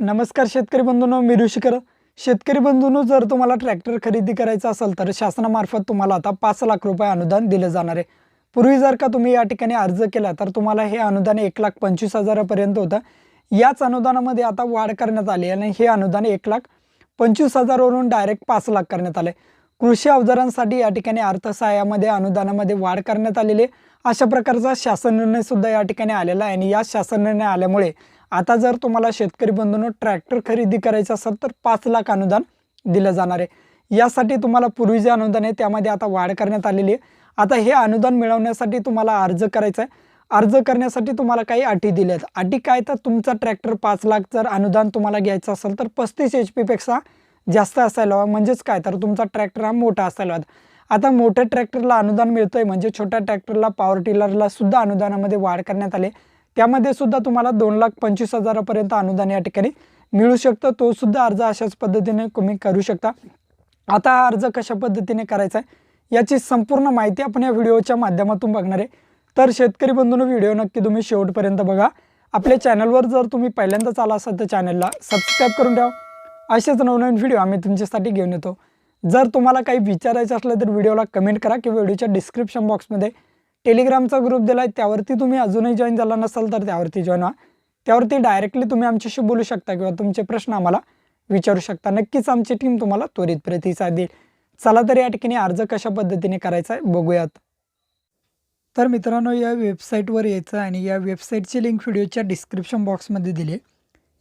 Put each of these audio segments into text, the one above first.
नमस्कार शेतकरी बंधूंनो मी ऋषिकर. शेतकरी बंधूंनो जर तुम्हाला ट्रॅक्टर खरेदी करायचा असेल तर शासनामार्फत तुम्हाला आता पाच लाख रुपये अनुदान दिलं जाणार आहे. पूर्वी जर का तुम्ही या ठिकाणी अर्ज केला तर तुम्हाला हे अनुदान एक लाख पंचवीस हजारापर्यंत होतं. याच अनुदानामध्ये आता वाढ करण्यात आली आणि हे अनुदान एक लाख पंचवीस हजारवरून डायरेक्ट पाच लाख करण्यात आले कृषी अवजारांसाठी या ठिकाणी अर्थसहाय्यामध्ये अनुदानामध्ये वाढ करण्यात आलेली आहे. अशा प्रकारचा शासन निर्णय सुद्धा या ठिकाणी आलेला आहे आणि या शासन निर्णय आल्यामुळे आता जर तुम्हाला शेतकरी बंधूंनो ट्रॅक्टर खरेदी करायचं असेल तर पाच लाख अनुदान दिलं जाणार आहे. यासाठी तुम्हाला पूर्वी जे अनुदान आहे त्यामध्ये आता वाढ करण्यात आलेली आहे. आता हे अनुदान मिळवण्यासाठी तुम्हाला अर्ज करायचा आहे. अर्ज करण्यासाठी तुम्हाला काही अटी दिल्या आहेत. अटी काय तर तुमचा ट्रॅक्टर पाच लाख जर अनुदान तुम्हाला घ्यायचं असेल तर पस्तीस एच पीपेक्षा जास्त असायला हवा. म्हणजेच काय तर तुमचा ट्रॅक्टर हा मोठा असायला हवा. आता मोठ्या ट्रॅक्टरला अनुदान मिळतंय. म्हणजे छोट्या ट्रॅक्टरला पॉवर टिलरला सुद्धा अनुदानामध्ये वाढ करण्यात आली त्यामध्ये सुद्धा तुम्हाला दोन लाख पंचवीस हजारापर्यंत अनुदान या ठिकाणी मिळू शकतं. तो सुद्धा अर्ज अशाच पद्धतीने तुम्ही करू शकता. आता हा अर्ज कशा पद्धतीने करायचा आहे याची संपूर्ण माहिती आपण या व्हिडिओच्या माध्यमातून बघणार आहे. तर शेतकरी बंधूंनो व्हिडिओ नक्की तुम्ही शेवटपर्यंत बघा. आपल्या चॅनलवर जर तुम्ही पहिल्यांदाच आला असाल तर चॅनलला सबस्क्राईब करून ठेवा. असेच नवनवीन व्हिडिओ आम्ही तुमच्यासाठी घेऊन येतो. जर तुम्हाला काही विचारायचं असलं तर व्हिडिओला कमेंट करा किंवा व्हिडिओच्या डिस्क्रिप्शन बॉक्समध्ये टेलिग्रामचा ग्रुप दिला आहे त्यावरती तुम्ही अजूनही जॉईन झाला नसाल तर त्यावरती जॉईन व्हा. त्यावरती डायरेक्टली तुम्ही आमच्याशी बोलू शकता किंवा तुमचे प्रश्न आम्हाला विचारू शकता. नक्कीच आमची टीम तुम्हाला त्वरित प्रतिसाद देईल. चला तर या ठिकाणी अर्ज कशा पद्धतीने करायचा आहे बघूयात. तर मित्रांनो या वेबसाईटवर यायचं आणि या वेबसाईटची लिंक व्हिडिओच्या डिस्क्रिप्शन बॉक्समध्ये दिली आहे.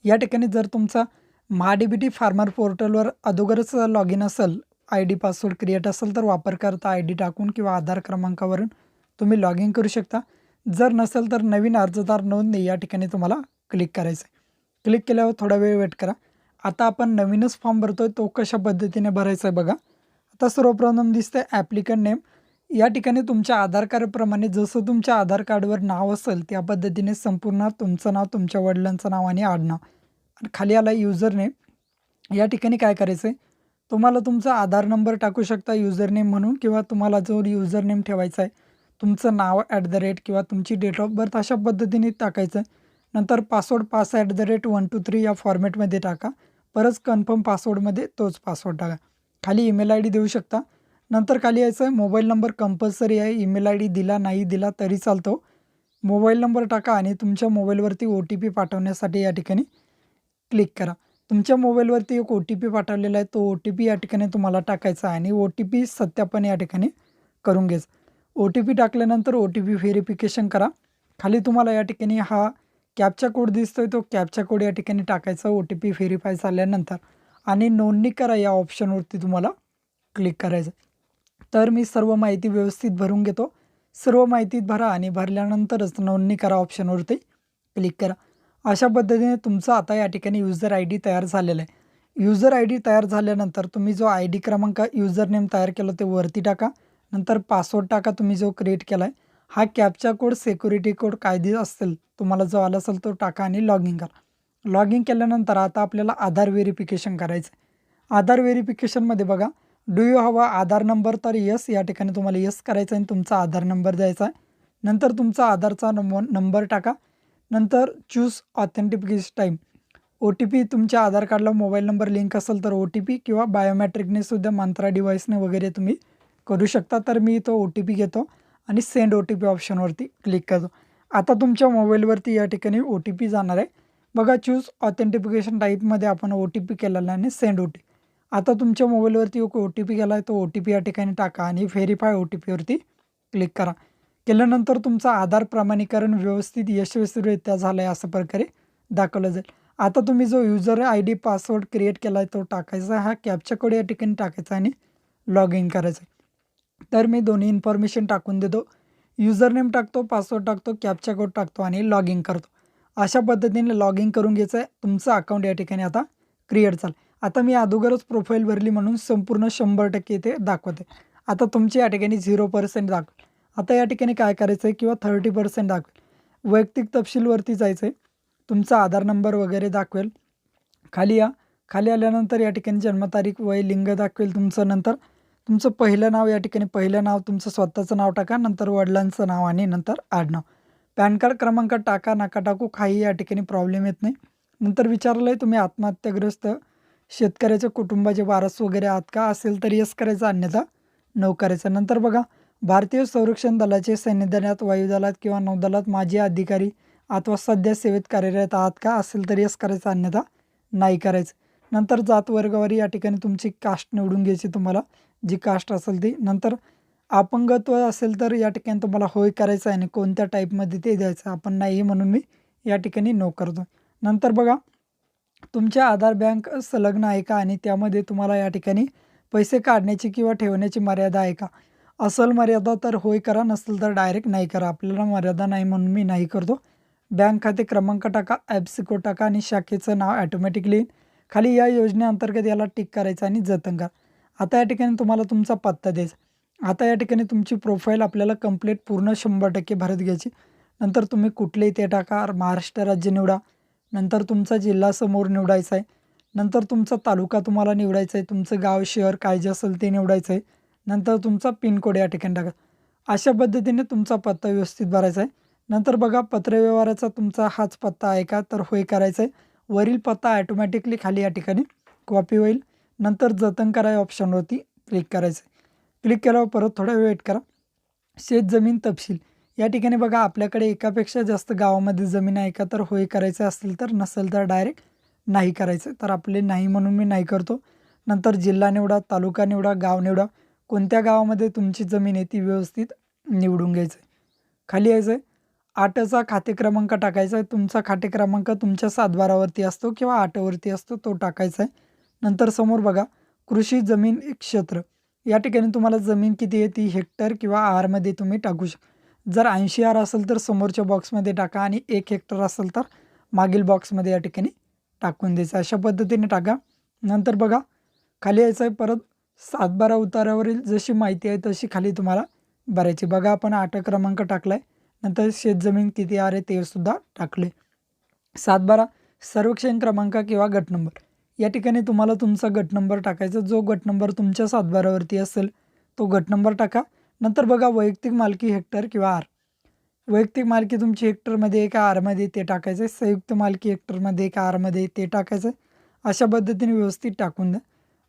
या ठिकाणी जर तुमचा महाडीबीटी फार्मर पोर्टलवर अगोदरच लॉग इन असेल आय डी पासवर्ड क्रिएट असेल तर वापरकर्ता आय डी टाकून किंवा आधार क्रमांकावरून तुम्ही लॉग इन करू शकता. जर नसेल तर नवीन अर्जदार नोंदणी या ठिकाणी तुम्हाला क्लिक करायचं आहे क्लिक केल्यावर थोडा वेळ वेट करा. आता आपण नवीनच फॉर्म भरतोय तो कशा पद्धतीने भरायचा आहे बघा. आता सर्वप्रथम आहे ॲप्लिकंट नेम या ठिकाणी तुमच्या आधार कार्डप्रमाणे जसं तुमच्या आधार कार्डवर नाव असेल त्या पद्धतीने संपूर्ण तुमचं नाव तुमच्या वडिलांचं नाव आणि आडनाव आणि खाली आला युजर नेम या ठिकाणी काय करायचं आहे तुम्हाला तुमचा आधार नंबर टाकू शकता युजर नेम म्हणून किंवा तुम्हाला जो युजर नेम ठेवायचा आहे तुमचं नाव ॲट द रेट किंवा तुमची डेट ऑफ बर्थ अशा पद्धतीने टाकायचं. आहे नंतर password pass at the rate one two three या फॉर्मॅटमध्ये टाका. परत कन्फर्म पासवर्डमध्ये तोच पासवर्ड टाका. खाली ईमेल आय डी देऊ शकता. नंतर खाली यायचं आहे मोबाईल नंबर कंपल्सरी आहे. ईमेल आय डी दिला नाही दिला तरी चालतो. मोबाईल नंबर टाका आणि तुमच्या मोबाईलवरती ओ टी पी पाठवण्यासाठी या ठिकाणी क्लिक करा. तुमच्या मोबाईलवरती एक ओ टी पी पाठवलेला आहे. तो ओ टी पी या ठिकाणी तुम्हाला टाकायचा आहे आणि ओ टी पी सत्यापन या ठिकाणी करून घ्यायचं. ओ टी पी टाकल्यानंतर ओ टी पी व्हेरिफिकेशन करा. खाली तुम्हाला या ठिकाणी हा कॅपचा कोड दिसतोय. तो कॅपचा कोड या ठिकाणी टाकायचा. ओ टी पी व्हेरीफाय झाल्यानंतर आणि नोंदणी करा या ऑप्शनवरती तुम्हाला क्लिक करायचं. तर मी सर्व माहिती व्यवस्थित भरून घेतो. सर्व माहिती भरा आणि भरल्यानंतरच नोंदणी करा ऑप्शनवरती क्लिक करा. अशा पद्धतीने तुमचा आता या ठिकाणी युजर आय डी तयार झालेला आहे. युजर आय डी तयार झाल्यानंतर तुम्ही जो आय डी क्रमांक युजर नेम तयार केलं ते वरती टाका. नंतर पासवर्ड टाका तुम्ही जो क्रिएट केला आहे हा कॅपचा कोड सेक्युरिटी कोड कायदे असेल तुम्हाला जो आला असेल तो टाका आणि लॉग इन करा. लॉग इन केल्यानंतर आता आपल्याला आधार व्हेरिफिकेशन करायचं आहे आधार व्हेरिफिकेशनमध्ये बघा डू यू हवा आधार नंबर तर यस या ठिकाणी तुम्हाला यस करायचं आहे आणि तुमचा आधार नंबर द्यायचा आहे नंतर तुमचा आधारचा नंबर नंबर टाका. नंतर choose authentication time O T P तुमच्या आधार कार्डला मोबाईल नंबर लिंक असेल तर ओ टी पी किंवा बायोमॅट्रिकने सुद्धा मंत्रा डिव्हाइसने वगैरे तुम्ही करू शकता तर मी तो ओ टी पी घेतो आणि सेंड ओ टी पी ऑप्शनवरती क्लिक करतो. आता तुमच्या मोबाईलवरती या ठिकाणी ओ टी पी जाणार आहे. बघा चूज ऑथेंटिफिकेशन टाईपमध्ये आपण ओ टी पी केलेला आहे आणि सेंड ओ टी आता तुमच्या मोबाईलवरती एक ओ टी पी गेला आहे तो ओ टी पी या ठिकाणी टाका आणि व्हेरीफाय ओ टी पीवरती क्लिक करा. केल्यानंतर तुमचं आधार प्रमाणीकरण व्यवस्थित यशस्वीरित्या झालं आहे असं प्रकारे दाखवलं जाईल. आता तुम्ही जो user I D password create केला आहे तो टाकायचा हा कॅपचा कोड या ठिकाणी टाकायचा आणि लॉग इन करायचं तर मी दोन्ही इन्फॉर्मेशन टाकून देतो. युजर नेम टाकतो पासवर्ड टाकतो कॅपचा कोड टाकतो आणि लॉग इन करतो. अशा पद्धतीने लॉग इन करून घ्यायचं आहे तुमचं अकाउंट या ठिकाणी आता क्रिएट झालं. आता मी अगोदरच प्रोफाईल भरली म्हणून संपूर्ण शंभर टक्के इथे दाखवते. आता तुमची या ठिकाणी झिरो पर्सेंट दाखवेल. आता या ठिकाणी काय करायचं आहे किंवा थर्टी पर्सेंट दाखवेल. वैयक्तिक तपशीलवरती जायचं आहे तुमचा आधार नंबर वगैरे दाखवेल. खाली या. खाली आल्यानंतर या ठिकाणी जन्मतारीख वय लिंग दाखवेल तुमचं नंतर. तुमचं पहिलं नाव या ठिकाणी पहिलं नाव तुमचं स्वतःचं नाव टाका नंतर वडिलांचं नाव आणि नंतर आडनाव. पॅन कार्ड क्रमांक टाका नका टाकू काही या ठिकाणी प्रॉब्लेम येत नाही. नंतर विचारलं आहे तुम्ही आत्महत्याग्रस्त शेतकऱ्याच्या कुटुंबाचे वारस वगैरे आहात का? असेल तर यस करायचं अन्यथा नऊ करायचं. नंतर बघा भारतीय संरक्षण दलाचे सैन्यदलात वायुदलात किंवा नौदलात माजी अधिकारी अथवा सध्या सेवेत कार्यरत आहात का? असेल तर यस करायचं अन्यथा नाही करायचं. नंतर जात वर्गावर या ठिकाणी तुमची कास्ट निवडून घ्यायची तुम्हाला. जी कास्ट असेल ती. नंतर अपंगत्व असेल तर या ठिकाणी तुम्हाला होय करायचं आहे आणि कोणत्या टाईपमध्ये ते द्यायचं आपण नाही म्हणून मी या ठिकाणी नो करतो नंतर बघा तुमच्या आधार बँक संलग्न आहे का आणि त्यामध्ये तुम्हाला या ठिकाणी पैसे काढण्याची किंवा ठेवण्याची मर्यादा आहे का? असल मर्यादा तर होय करा नसेल तर डायरेक्ट नाही करा. आपल्याला मर्यादा नाही म्हणून मी नाही करतो. बँक खाते क्रमांक टाका ॲप्सिको टाका आणि शाखेचं नाव ॲटोमॅटिकली खाली या योजनेअंतर्गत याला टिक करायचं आणि जतन करा. आता या ठिकाणी तुम्हाला तुमचा पत्ता द्यायचा. आता या ठिकाणी तुमची प्रोफाईल आपल्याला कंप्लीट पूर्ण शंभर टक्के भरत घ्यायची. नंतर तुम्ही कुठलेही ते टाका महाराष्ट्र राज्य निवडा. नंतर तुमचा जिल्हा समोर निवडायचा आहे. नंतर तुमचा तालुका तुम्हाला निवडायचा आहे. तुमचं गाव शहर काय जे असेल ते निवडायचं आहे. नंतर तुमचा पिनकोड या ठिकाणी टाका. अशा पद्धतीने तुमचा पत्ता व्यवस्थित भरायचा आहे. नंतर बघा पत्रव्यवहाराचा तुमचा हाच पत्ता आहे का? तर होय करायचा आहे. वरील पत्ता ॲटोमॅटिकली खाली या ठिकाणी कॉपी होईल. नंतर जतन करा या ऑप्शनवरती क्लिक करायचं. आहे क्लिक केल्यावर परत थोडा वेट करा. शेत जमीन तपशील. या ठिकाणी बघा आपल्याकडे एकापेक्षा जास्त गावामध्ये जमीन आहे का? तर होय करायचं असेल तर नसेल तर डायरेक्ट नाही करायचं. तर आपले नाही म्हणून मी नाही करतो. नंतर जिल्हा निवडा तालुका निवडा गाव निवडा. कोणत्या गावामध्ये तुमची जमीन आहे ती व्यवस्थित निवडून घ्यायचं. आहे खाली यायचं आहे आठचा खाते क्रमांक टाकायचा. आहे तुमचा खाते क्रमांक तुमच्या सातबारावरती असतो किंवा आठवरती असतो तो टाकायचा आहे. नंतर समोर बघा कृषी जमीन क्षेत्र. या ठिकाणी तुम्हाला जमीन किती आहे ती हेक्टर किंवा आरमध्ये तुम्ही टाकू शकता जर ऐंशी आर असेल तर समोरच्या बॉक्समध्ये टाका आणि एक हेक्टर असेल तर मागील बॉक्समध्ये या ठिकाणी टाकून द्यायचं. अशा पद्धतीने टाका. नंतर बघा खाली यायचं आहे परत सातबारा उतारावरील जशी माहिती आहे तशी खाली तुम्हाला भरायची. बघा आपण आठ क्रमांक टाकला आहे नंतर शेतजमीन किती आहे ते सुद्धा टाकले सातबारा सर्वेक्षण क्रमांक किंवा गट नंबर. या ठिकाणी तुम्हाला तुमचा गट नंबर टाकायचा. जो गट नंबर तुमच्या सातबारावरती असेल तो गट नंबर टाका. नंतर बघा वैयक्तिक मालकी हेक्टर किंवा आर. वैयक्तिक मालकी तुमची हेक्टरमध्ये आहे का आरमध्ये ते टाकायचं आहे संयुक्त मालकी हेक्टरमध्ये का आरमध्ये ते टाकायचं आहे अशा पद्धतीने व्यवस्थित टाकून द्या.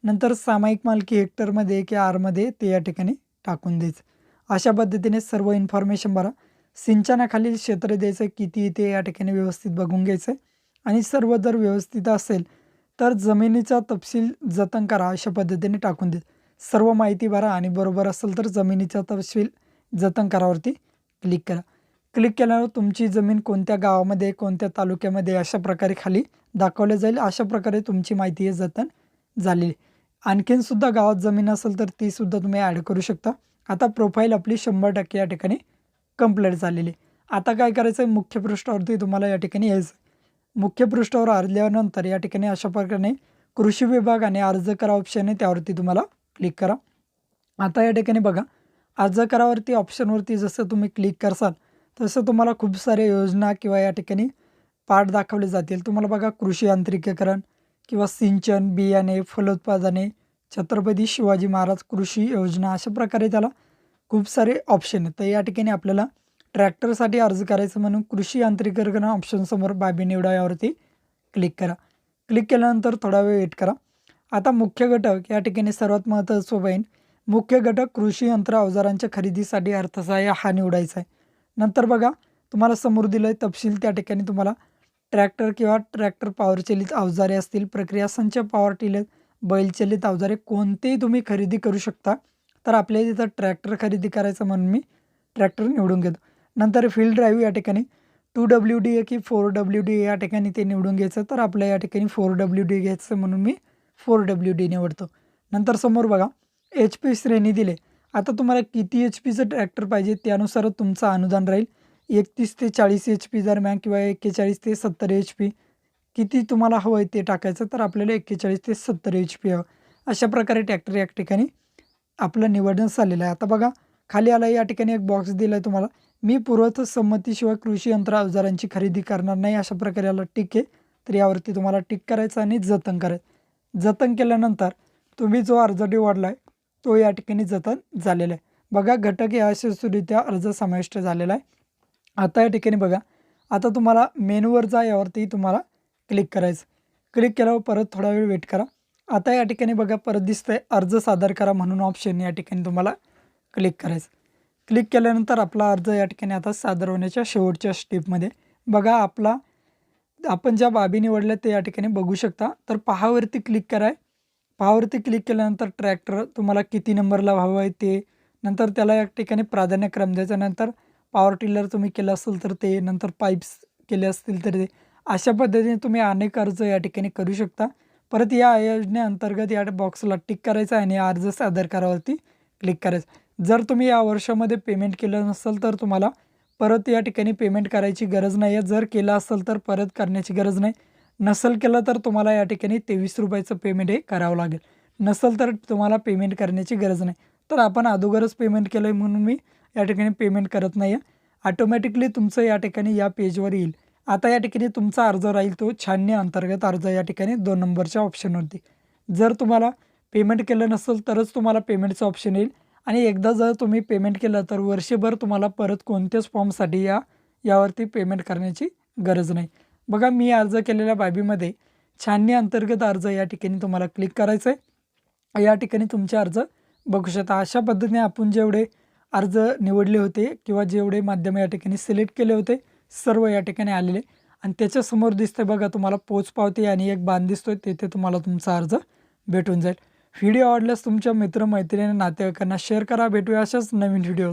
नंतर सामायिक मालकी हेक्टरमध्ये की आरमध्ये ते या ठिकाणी टाकून द्यायचं. अशा पद्धतीने सर्व इन्फॉर्मेशन भरा. सिंचनाखालील क्षेत्र द्यायचं. किती ते या ठिकाणी व्यवस्थित बघून घ्यायचं आहे आणि सर्व जर व्यवस्थित असेल तर जमिनीचा तपशील जतन करा अशा पद्धतीने टाकून देत सर्व माहिती भरा आणि बरोबर असेल तर जमिनीचा तपशील जतन करावरती क्लिक करा. क्लिक केल्यावर तुमची जमीन कोणत्या गावामध्ये कोणत्या तालुक्यामध्ये अशा प्रकारे खाली दाखवले जाईल. अशा प्रकारे तुमची माहिती हे जतन झालेली आणखीनसुद्धा गावात जमीन असेल तर तीसुद्धा तुम्ही ॲड करू शकता. आता प्रोफाईल आपली शंभर टक्के या ठिकाणी कंप्लीट झालेली आता काय करायचं आहे मुख्य पृष्ठावरती तुम्हाला या ठिकाणी यायचं मुख्य पृष्ठावर आल्यानंतर या ठिकाणी अशा प्रकारे कृषी विभाग आणि अर्ज करा ऑप्शन आहे त्यावरती तुम्हाला क्लिक करा. आता या ठिकाणी बघा अर्ज करावरती ऑप्शनवरती जसं तुम्ही क्लिक करसाल तसं तुम्हाला खूप सारे योजना किंवा या ठिकाणी पाठ दाखवले जातील. तुम्हाला बघा कृषी यांत्रिकीकरण किंवा सिंचन बियाणे फलोत्पादने छत्रपती शिवाजी महाराज कृषी योजना अशा प्रकारे त्याला खूप सारे ऑप्शन आहेत. तर या ठिकाणी आपल्याला ट्रॅक्टरसाठी अर्ज करायचं म्हणून कृषी यांत्रिकीकरण ऑप्शनसमोर बाबी निवडा यावरती क्लिक करा. क्लिक केल्यानंतर थोडा वेळ वेट करा. आता मुख्य घटक या ठिकाणी सर्वात महत्त्वाचं पाहिजे मुख्य घटक कृषी यंत्र अवजारांच्या खरेदीसाठी अर्थसहाय्य हा निवडायचा आहे. नंतर बघा तुम्हाला समोर दिलं आहे तपशील त्या ठिकाणी तुम्हाला ट्रॅक्टर किंवा ट्रॅक्टर पॉवरचलित अवजारे असतील प्रक्रिया संच पॉवर टिलर बैलचलित अवजारे कोणतेही तुम्ही खरेदी करू शकता. तर आपल्या तिथं ट्रॅक्टर खरेदी करायचं म्हणून मी ट्रॅक्टर निवडून घेतो. नंतर फील्ड ड्राईव्ह या ठिकाणी. टू डब्ल्यू डी ए की फोर डब्ल्यू डी या ठिकाणी ते निवडून घ्यायचं. तर आपल्या या ठिकाणी फोर डब्ल्यू डी घ्यायचं म्हणून मी फोर डब्ल्यू डी निवडतो. नंतर समोर बघा एच पी श्रेणी दिले. आता तुम्हाला किती एच पीचं ट्रॅक्टर पाहिजे त्यानुसार तुमचं अनुदान राहील. एकतीस ते चाळीस एच पी दरम्यान किंवा एक्केचाळीस ते सत्तर एच पी किती तुम्हाला हवं आहे ते टाकायचं तर आपल्याला एक्केचाळीस ते सत्तर एच पी हवं. अशा प्रकारे ट्रॅक्टर या ठिकाणी आपलं निवडणं झालेलं आहे. आता बघा खाली आला या ठिकाणी एक बॉक्स दिला आहे तुम्हाला. मी पूर्वत संमतीशिवाय कृषी यंत्र अवजारांची खरेदी करणार नाही अशा प्रकारे याला टिक आहे. तर यावरती तुम्हाला टिक करायचं आणि जतन करायचं जतन केल्यानंतर तुम्ही जो अर्ज निवडला आहे तो या ठिकाणी जतन झालेला आहे. बघा घटक या यशस्वीरित्या अर्ज समाविष्ट झालेला आहे. आता या ठिकाणी बघा आता तुम्हाला मेनूवर जा यावरती तुम्हाला क्लिक करायचं. क्लिक केल्यावर परत थोडा वेळ वेट करा. आता या ठिकाणी बघा परत दिसतंय अर्ज सादर करा म्हणून ऑप्शन या ठिकाणी तुम्हाला क्लिक करायचं. क्लिक केल्यानंतर आपला अर्ज या ठिकाणी आता सादर होण्याच्या शेवटच्या स्टेपमध्ये. बघा आपला आपण ज्या बाबी निवडल्या ते या ठिकाणी बघू शकता. तर पहावरती क्लिक कराय पहावरती क्लिक केल्यानंतर ट्रॅक्टर तुम्हाला किती नंबरला हवं आहे ते. नंतर त्याला या ठिकाणी प्राधान्यक्रम द्यायचा. नंतर पॉवर टिलर तुम्ही केलं असेल तर ते. नंतर पाईप्स केले असतील तर ते. अशा पद्धतीने तुम्ही अनेक अर्ज या ठिकाणी करू शकता. परत या योजनेअंतर्गत या बॉक्सला टिक करायचं आहे आणि अर्ज सादर करावरती क्लिक करायचं. जर तुम्ही या वर्षामध्ये पेमेंट केलं नसेल तर तुम्हाला परत या ठिकाणी पेमेंट करायची गरज नाही आहे जर केलं असेल तर परत करण्याची गरज नाही. नसेल केलं तर तुम्हाला या ठिकाणी तेवीस रुपयाचं पेमेंट हे करावं लागेल. नसेल तर तुम्हाला पेमेंट करण्याची गरज नाही. तर आपण अगोदरच पेमेंट केलं आहे म्हणून मी या ठिकाणी पेमेंट करत नाही आहे ऑटोमॅटिकली तुमचं या ठिकाणी या पेजवर येईल. आता या ठिकाणी तुमचा अर्ज राहील तो छाननी अंतर्गत अर्ज या ठिकाणी दोन नंबरच्या ऑप्शनवरती जर तुम्हाला पेमेंट केलं नसेल तरच तुम्हाला पेमेंटचं ऑप्शन येईल. आणि एकदा जर तुम्ही पेमेंट केलं तर वर्षभर तुम्हाला परत कोणत्याच फॉर्मसाठी या यावरती पेमेंट करण्याची गरज नाही. बघा मी अर्ज केलेल्या बाबीमध्ये छाननी अंतर्गत अर्ज या ठिकाणी तुम्हाला क्लिक करायचं आहे या ठिकाणी तुमचे अर्ज बघू शकता. अशा पद्धतीने आपण जेवढे अर्ज निवडले होते किंवा जेवढे माध्यम या ठिकाणी सिलेक्ट केले होते सर्व या ठिकाणी आलेले. आणि त्याच्यासमोर दिसतंय बघा तुम्हाला पोचपावती आणि एक बांध दिसतोय तेथे तुम्हाला तुमचा अर्ज भेटून जाईल. व्हिडिओ आवडल्यास तुमच्या मित्रमैत्रिणी नातेवाईकांना शेअर करा. भेटूया अशाच नवीन व्हिडिओ